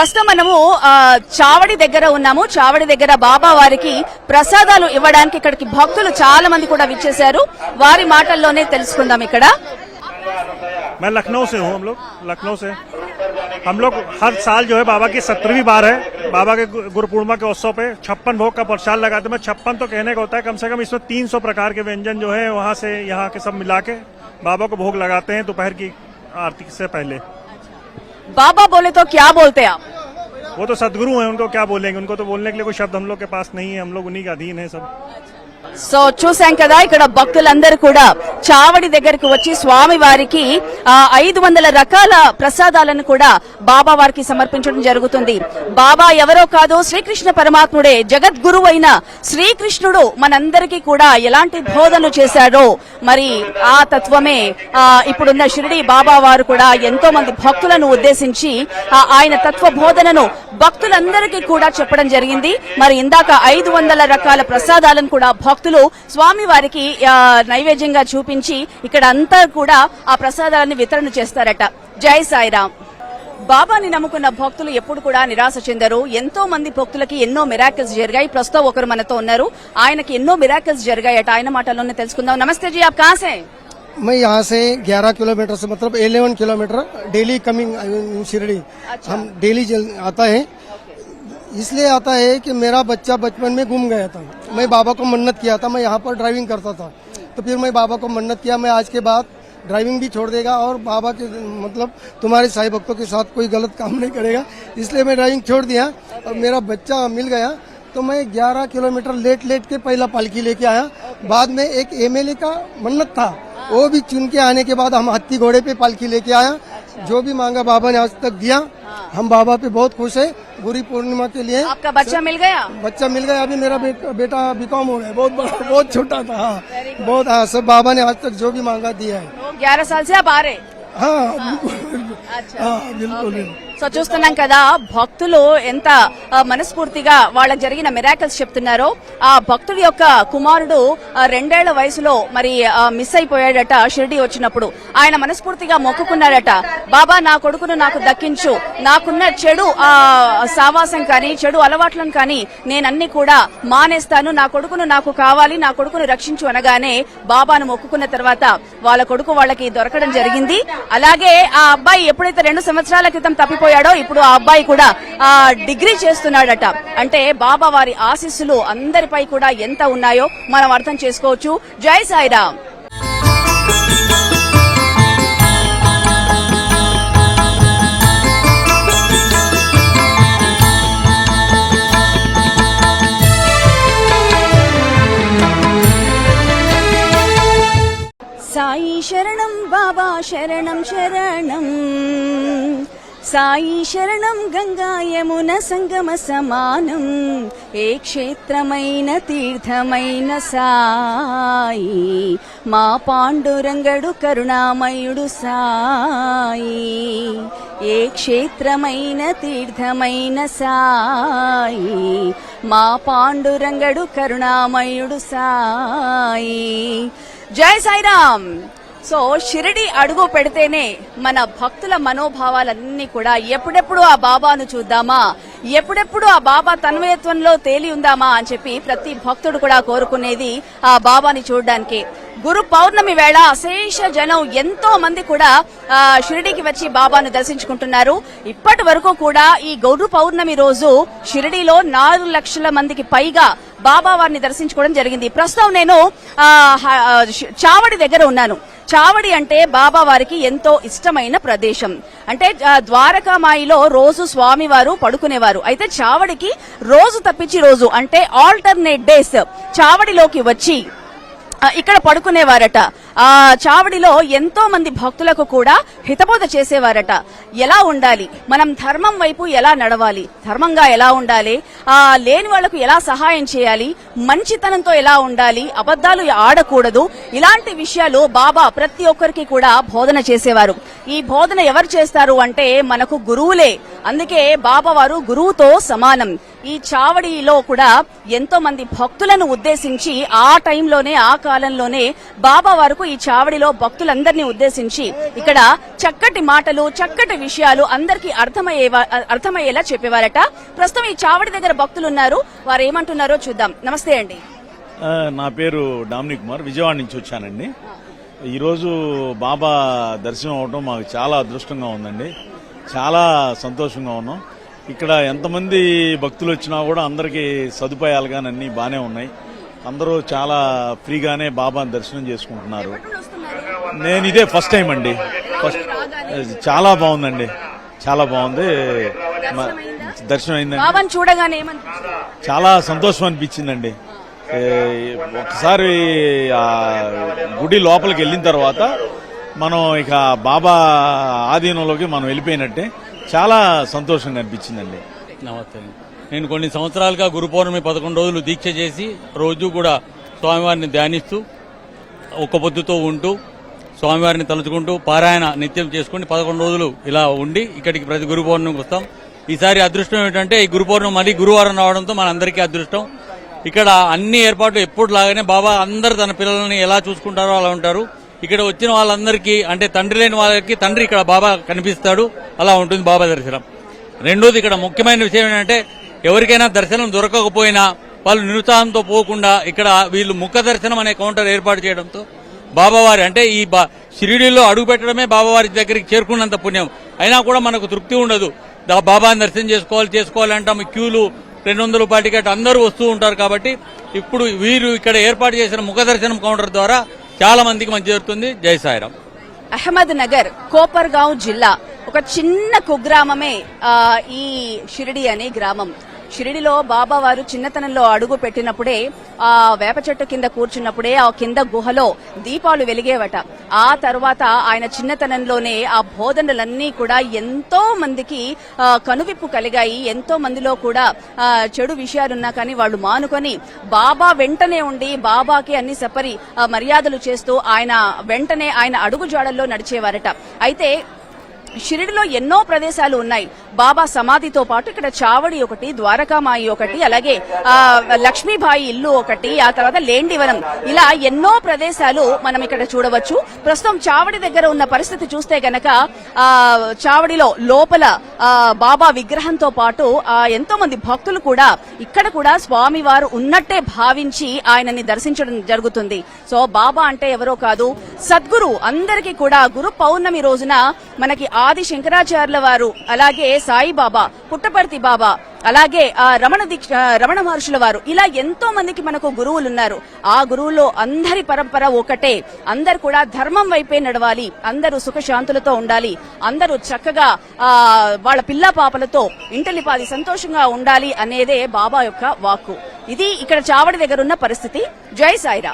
ప్రస్తుతం మనము ఆ, చావడి దగ్గర ఉన్నాము చావడి దగ్గర బాబా వారికి ప్రసాదాలు ఇవ్వడానికి ఇక్కడికి భక్తులు చాలా మంది కూడా విచ్చేశారు వారి మాటల్లోనే తెలుసుకుందాం ఇక్కడ मैं लखनऊ से हूँ हम लोग लखनऊ से हम लोग हर साल जो है बाबा की सत्रहवीं बार है बाबा के गु- गुरु पूर्णिमा के उत्सव पे छप्पन भोग का प्रसाद लगाते हैं छप्पन तो कहने का होता है कम से कम इसमें तीन सौ प्रकार के व्यंजन जो है वहाँ से यहाँ के सब मिला के बाबा को भोग लगाते हैं दोपहर की आरती से पहले बाबा बोले तो क्या बोलते आप वो तो सदगुरु हैं, उनको क्या बोलेंगे? उनको तो बोलने के लिए कोई शब्द हम लोग के पास नहीं है, हम लोग उन्हीं का अधीन है सब। సో చూసాం కదా ఇక్కడ భక్తులందరూ కూడా చావడి దగ్గరకు వచ్చి స్వామి వారికి ఆ, ఐదు వందల రకాల ప్రసాదాలను కూడా బాబా వారికి సమర్పించడం జరుగుతుంది. బాబా ఎవరో కాదు శ్రీకృష్ణ పరమాత్ముడే జగద్గురు అయిన శ్రీకృష్ణుడు మనందరికీ కూడా ఎలాంటి బోధనలు చేశాడో మరి ఆ తత్వమే ఆ, ఇప్పుడున్న షిరిడి బాబా వారు కూడా ఎంతో మంది భక్తులను ఉద్దేశించి ఆ, ఆయన తత్వ బోధనను భక్తులందరికీ కూడా చెప్పడం జరిగింది. మరి ఇందాక ఐదు వందల రకాల ప్రసాదాలను కూడా భక్తులు స్వామి వారికి ఆ, నైవేద్యంగా చూపించి ఇక్కడ అంతా కూడా ఆ ప్రసాదాలను వితరణ చేస్తారట జై సాయిరామ్ బాబాని నమ్ముకున్న భక్తులు ఎప్పుడు కూడా నిరాశ చెందరు ఎంతో మంది భక్తులకి ఎన్నో మిరాకిల్స్ జరిగాయి ప్రస్తుతం ఒకరు మనతో ఉన్నారు ఆయనకి ఎన్నో మిరాకిల్స్ జరిగాయట ఆయన మాటల్లోనే తెలుసుకుందాం నమస్తే జీ ఆప్ కాసే मैं यहाँ से 11 किलोमीटर से मतलब 11 किलोमीटर डेली कमिंग शिरडी हम डेली जल आता है इसलिए आता है कि मेरा बच्चा बचपन में घूम गया था। मैं बाबा को मन्नत किया था, मैं यहाँ पर ड्राइविंग करता था। तो फिर मैं बाबा को मन्नत किया, मैं आज के बाद ड्राइविंग भी छोड़ देगा और बाबा के मतलब तुम्हारे साई भक्तों के साथ कोई गलत काम नहीं करेगा। इसलिए मैं ड्राइविंग छोड़ दिया और मेरा बच्चा मिल गया। तो मैं 11 किलोमीटर लेट लेट के पहला पालकी लेके आया। बाद में एक एमएलए का मन्नत था। वो भी चुन के आने के बाद हम हाथी घोड़े पे पालकी लेके आया। जो भी मांगा बाबा ने आज तक दिया। हम बाबा पे बहुत खुश है गुरु पूर्णिमा के लिए। आपका बच्चा मिल गया? बच्चा मिल गया अभी मेरा बेटा, बेटा बीकॉम हो गया बहुत बड़ा बहुत छोटा था हाँ। बहुत हाँ सब बाबा ने आज तक जो भी मांगा दिया है। तो ग्यारह साल से आप आ रहे हाँ? बिल्कुल अच्छा। हाँ बिल्कुल बिल्कुल। సో చూస్తున్నాం కదా భక్తులు ఎంత మనస్ఫూర్తిగా వాళ్ళకి జరిగిన మిరాకల్స్ చెప్తున్నారో. ఆ భక్తుడి యొక్క కుమారుడు రెండేళ్ళ వయసులో మరి మిస్ అయిపోయాడట షిరిడి వచ్చినప్పుడు. ఆయన మనస్ఫూర్తిగా మొక్కుకున్నాడట బాబా నా కొడుకును నాకు దక్కించు. నాకున్న చెడు ఆ సావాసం కానీ చెడు అలవాట్లను కానీ నేనన్ని కూడా మానేస్తాను. నా కొడుకును నాకు కావాలి నా కొడుకును రక్షించు అనగానే బాబాను మొక్కుకున్న తర్వాత వాళ్ళ కొడుకు వాళ్ళకి దొరకడం జరిగింది. అలాగే ఆ అబ్బాయి ఎప్పుడైతే రెండు సంవత్సరాల క్రితం తప్పిపోయాడో ఇప్పుడు ఆ అబ్బాయి కూడా ఆ డిగ్రీ చేస్తున్నాడట. అంటే బాబా వారి ఆశీస్సులు అందరిపై కూడా ఎంత ఉన్నాయో మనం అర్థం చేసుకోవచ్చు. జై సాయిరామ్. సాయి శరణం బాబా శరణం శరణం. సాయి శరణం గంగా యమున సంగమ సమానం. ఏ క్షేత్రమైన తీర్థమైన సాయి? మా పాండురంగడు కరుణామయుడు సాయి. ఏ క్షేత్రమైన తీర్థమైన సాయి? మా పాండురంగడు కరుణామయుడు సాయి. జై సాయిరామ్! సో షిరిడి అడుగు పెడితేనే మన భక్తుల మనోభావాలన్నీ కూడా ఎప్పుడెప్పుడు ఆ బాబాను చూద్దామా? ఎప్పుడెప్పుడు ఆ బాబా తన్మయత్వంలో తేలి ఉందామా అని చెప్పి ప్రతి భక్తుడు కూడా కోరుకునేది ఆ బాబాని చూడడానికి. గురు పౌర్ణమి వేళ అశేష జనం ఎంతో మంది కూడా ఆ, షిరిడీకి వచ్చి బాబాను దర్శించుకుంటున్నారు. ఇప్పటి వరకు కూడా ఈ గురు పౌర్ణమి రోజు షిరిడీలో నాలుగు లక్షల మందికి పైగా బాబా వారిని దర్శించుకోవడం జరిగింది. ప్రస్తుతం నేను ఆ, చావడి దగ్గర ఉన్నాను. చావడి అంటే బాబా వారికి ఎంతో ఇష్టమైన ప్రదేశం. అంటే ద్వారకామాయిలో రోజు స్వామివారు పడుకునేవారు. అయితే చావడికి రోజు తప్పించి రోజు అంటే ఆల్టర్నేట్ డేస్ చావడిలోకి వచ్చి ఇక్కడ పడుకునేవారట. ఆ చావడిలో ఎంతో మంది భక్తులకు కూడా హితబోధ చేసేవారట. ఎలా ఉండాలి? మనం ధర్మం వైపు ఎలా నడవాలి? ధర్మంగా ఎలా ఉండాలి? ఆ లేని వాళ్ళకు ఎలా సహాయం చేయాలి? మంచితనంతో ఎలా ఉండాలి? అబద్ధాలు ఆడకూడదు. ఇలాంటి విషయాలు బాబా ప్రతి ఒక్కరికి కూడా బోధన చేసేవారు. ఈ బోధన ఎవరు చేస్తారు అంటే మనకు గురువులే. అందుకే బాబా వారు గురువుతో సమానం. ఈ చావడిలో కూడా ఎంతో మంది భక్తులను ఉద్దేశించి ఆ టైంలోనే ఆ కాలంలోనే బాబా వరకు ఈ చావడిలో భక్తులందరినీ ఉద్దేశించి ఇక్కడ చక్కటి మాటలు చక్కటి విషయాలు అందరికీ అర్థమయ్యే అర్థమయ్యేలా చెప్పేవారట. ప్రస్తుతం ఈ చావడి దగ్గర భక్తులు ఉన్నారు. వారు ఏమంటున్నారో చూద్దాం. నమస్తే అండి. నా పేరు డామిని కుమార్. విజయవాడ నుంచి వచ్చానండి. ఈరోజు బాబా దర్శనం అవడం మాకు చాలా అదృష్టంగా ఉందండి. చాలా సంతోషంగా ఉన్నాం. ఇక్కడ ఎంతమంది భక్తులు వచ్చినా కూడా అందరికీ సదుపాయాలు కానీ అన్నీ బాగానే ఉన్నాయి. అందరూ చాలా ఫ్రీగానే బాబాని దర్శనం చేసుకుంటున్నారు. నేను ఇదే ఫస్ట్ టైం అండి. ఫస్ట్ చాలా బాగుందండి. చాలా బాగుంది. దర్శనం అయిందండి చూడగానే చాలా సంతోషం అనిపించిందండి. ఒకసారి ఆ గుడి లోపలికి వెళ్ళిన తర్వాత మనం ఇక బాబా ఆధీనంలోకి మనం వెళ్ళిపోయినట్టే చాలా సంతోషంగా అనిపించిందండి. నమస్తే. నేను కొన్ని సంవత్సరాలుగా గురు పౌర్ణమి పదకొండు రోజులు దీక్ష చేసి రోజు కూడా స్వామివారిని ధ్యానిస్తూ ఒక్క పొద్దుతో ఉంటూ స్వామివారిని తలుచుకుంటూ పారాయణ నిత్యం చేసుకుని పదకొండు రోజులు ఇలా ఉండి ఇక్కడికి ప్రతి గురు పౌర్ణమికి వస్తాం. ఈసారి అదృష్టం ఏంటంటే ఈ గురు పౌర్ణమి మళ్ళీ గురువారం రావడంతో మనందరికీ అదృష్టం. ఇక్కడ అన్ని ఏర్పాట్లు ఎప్పుడు లాగానే బాబా అందరు తన పిల్లల్ని ఎలా చూసుకుంటారో అలా ఉంటారు. ఇక్కడ వచ్చిన వాళ్ళందరికీ అంటే తండ్రి లేని వాళ్ళకి తండ్రి ఇక్కడ బాబా కనిపిస్తాడు. అలా ఉంటుంది బాబా దర్శనం. రెండోది ఇక్కడ ముఖ్యమైన విషయం ఏంటంటే ఎవరికైనా దర్శనం దొరకకపోయినా వాళ్ళు నిరుత్సాహంతో పోకుండా ఇక్కడ వీళ్ళు ముఖ దర్శనం అనే కౌంటర్ ఏర్పాటు చేయడంతో బాబావారి అంటే ఈ బా షిరిడీలో అడుగు పెట్టడమే బాబావారి దగ్గరికి చేరుకున్నంత పుణ్యం. అయినా కూడా మనకు తృప్తి ఉండదు. బాబాని దర్శనం చేసుకోవాలి చేసుకోవాలంటాం క్యూలు రెండు వందల రూపాయల టికెట్ అందరూ వస్తూ ఉంటారు కాబట్టి ఇప్పుడు వీరు ఇక్కడ ఏర్పాటు చేసిన ముఖ దర్శనం కౌంటర్ ద్వారా చాలా మందికి మంచి జరుగుతుంది. జై సాయిరాం అహ్మద్ నగర్ కోపర్గావ్ జిల్లా ఒక చిన్న కుగ్రామమే ఈ షిరిడి అనే గ్రామం. షిరిడిలో బాబా వారు చిన్నతనంలో అడుగు పెట్టినప్పుడే ఆ వేప చెట్టు కింద కూర్చున్నప్పుడే ఆ కింద గుహలో దీపాలు వెలిగేవట. ఆ తర్వాత ఆయన చిన్నతనంలోనే ఆ బోధనలన్నీ కూడా ఎంతో మందికి కనువిప్పు కలిగాయి. ఎంతో మందిలో కూడా చెడు విషయాలున్నా కానీ వాళ్ళు మానుకొని బాబా వెంటనే ఉండి బాబాకి అన్ని సపరి మర్యాదలు చేస్తూ ఆయన వెంటనే ఆయన అడుగు జాడల్లో నడిచేవారట. అయితే షిరిడిలో ఎన్నో ప్రదేశాలు ఉన్నాయి. బాబా సమాధితో పాటు ఇక్కడ చావడి ఒకటి ద్వారకామాయి ఒకటి అలాగే ఆ లక్ష్మీబాయి ఇల్లు ఒకటి ఆ తర్వాత లేండివనం. ఇలా ఎన్నో ప్రదేశాలు మనం ఇక్కడ చూడవచ్చు. ప్రస్తుతం చావడి దగ్గర ఉన్న పరిస్థితి చూస్తే గనక ఆ చావడిలో లోపల ఆ బాబా విగ్రహంతో పాటు ఆ ఎంతో మంది భక్తులు కూడా ఇక్కడ కూడా స్వామి వారు ఉన్నట్టే భావించి ఆయనని దర్శించడం జరుగుతుంది. సో బాబా అంటే ఎవరో కాదు సద్గురు అందరికీ కూడా గురు పౌర్ణమి రోజున మనకి ఆది శంకరాచార్యుల వారు అలాగే సాయిబాబా పుట్టపర్తి బాబా అలాగే ఆ రమణ దీక్ష రమణ మహర్షుల వారు. ఇలా ఎంతో మందికి మనకు గురువులు ఉన్నారు ఆ గురువులో అందరి పరంపర ఒకటే. అందరు కూడా ధర్మం వైపే నడవాలి. అందరూ సుఖశాంతులతో ఉండాలి. అందరూ చక్కగా ఆ వాళ్ళ పిల్ల పాపలతో ఇంటలిపాది సంతోషంగా ఉండాలి అనేదే బాబా యొక్క వాక్కు. ఇది ఇక్కడ చావడి దగ్గర ఉన్న పరిస్థితి. జై సాయిరా